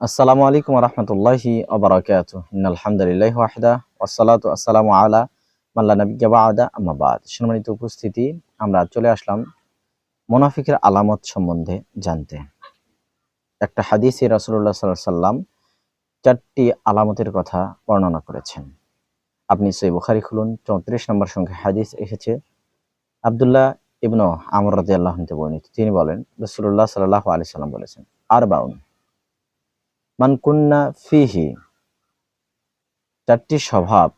আসসালামু আলাইকুম রহমতুল্লাহি আবরাকাত আলহামদুলিল্লাহ ওয়াহদা ওয়াসালাতু আসসালামু আলা মাল্লা নবিজ্ঞা বাদা। আমাবাদ সম্মানিত উপস্থিতি, আমরা চলে আসলাম মোনাফিকের আলামত সম্বন্ধে জানতে। একটা হাদিসে রাসূলুল্লাহ সাল্লাল্লাহু আলাইহি সাল্লাম চারটি আলামতের কথা বর্ণনা করেছেন। আপনি সই বুখারি খুলুন, চৌত্রিশ নম্বর সংখ্যা হাদিস এসেছে। আবদুল্লাহ ইবনু আমর রাদিয়াল্লাহু আনহু বর্ণিত। তিনি বলেন, রাসূলুল্লাহ সাল্লাল্লাহু আলাইহি সাল্লাম বলেছেন আর বাউন মানকুন্না ফিহি। চারটি স্বভাব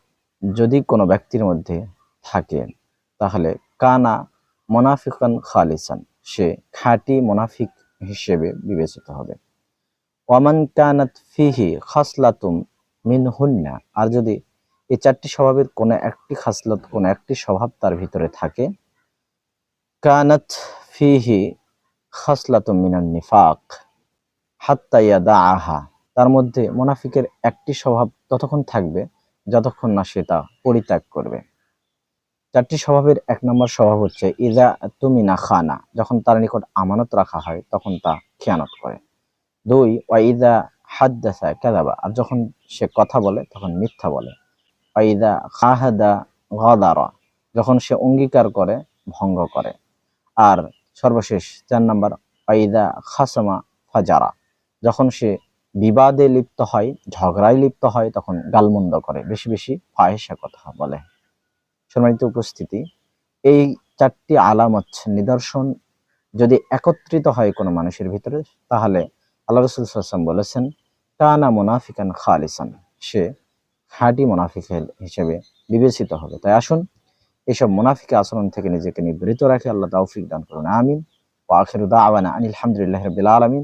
যদি কোনো ব্যক্তির মধ্যে থাকে, তাহলে কানা মোনাফিকান খালিসান, সে খাঁটি মোনাফিক হিসেবে বিবেচিত হবে। ওয়ামান কানাত ফিহি খাসলাতুম মিন হুন্না আর যদি এই চারটি স্বভাবের কোনো একটি খাসলত, কোনো একটি স্বভাব তার ভিতরে থাকে, কানাত ফিহি খাসলাতুম মিনান নিফাক হাত্তা দা আহা তার মধ্যে মোনাফিকের একটি স্বভাব ততক্ষণ থাকবে যতক্ষণ না সে তা পরিত্যাগ করবে। চারটি স্বভাবের এক নম্বর স্বভাব হচ্ছে ইদা তুমি না খানা যখন তার নিকট আমানত রাখা হয়, তখন তা খেয়ানত করে। দুই ওয়াইদা হাদ্দাসা কাদাবা আর যখন সে কথা বলে, তখন মিথ্যা বলে। ওয়াইদা খাহাদা গদারা যখন সে অঙ্গীকার করে, ভঙ্গ করে। আর সর্বশেষ চার নম্বর ওয়াইদা খাসমা ফাজারা যখন সে বিবাদে লিপ্ত হয়, ঝগড়ায় লিপ্ত হয়, তখন গালমন্দ করে। বেশি বেশি ফাহেসা কথা বলে। সম্মানিত উপস্থিতি, এই চারটি আলামত নিদর্শন যদি একত্রিত হয় কোনো মানুষের ভিতরে, তাহলে আল্লাহ রসুল সাল্লাম বলেছেন, কানা মুনাফিকান খালিসান সে খাঁটি মুনাফিক হিসেবে বিবেচিত হবে। তাই আসুন এইসব মুনাফিক আচরণ থেকে নিজেকে নিবৃত রাখে। আল্লাহ তৌফিক দান করুন। আমিন। ও আখির দাওয়ানা আনিল হামদুলিল্লাহ রবিল আলমিন।